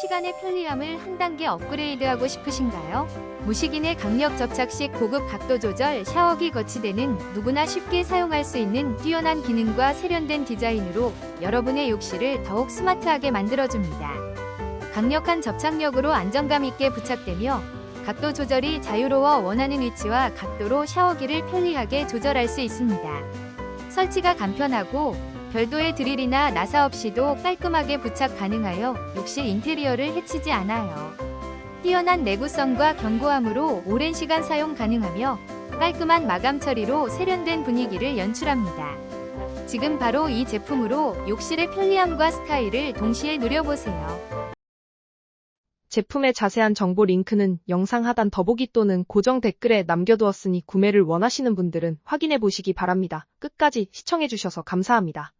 시간의 편리함을 한 단계 업그레이드하고 싶으신가요? 무식인의 강력 접착식 고급 각도 조절 샤워기 거치대는 누구나 쉽게 사용할 수 있는 뛰어난 기능과 세련된 디자인으로 여러분의 욕실을 더욱 스마트하게 만들어줍니다. 강력한 접착력으로 안정감 있게 부착되며 각도 조절이 자유로워 원하는 위치와 각도로 샤워기를 편리하게 조절할 수 있습니다. 설치가 간편하고 별도의 드릴이나 나사 없이도 깔끔하게 부착 가능하여 욕실 인테리어를 해치지 않아요. 뛰어난 내구성과 견고함으로 오랜 시간 사용 가능하며 깔끔한 마감 처리로 세련된 분위기를 연출합니다. 지금 바로 이 제품으로 욕실의 편리함과 스타일을 동시에 누려보세요. 제품의 자세한 정보 링크는 영상 하단 더보기 또는 고정 댓글에 남겨두었으니 구매를 원하시는 분들은 확인해 보시기 바랍니다. 끝까지 시청해주셔서 감사합니다.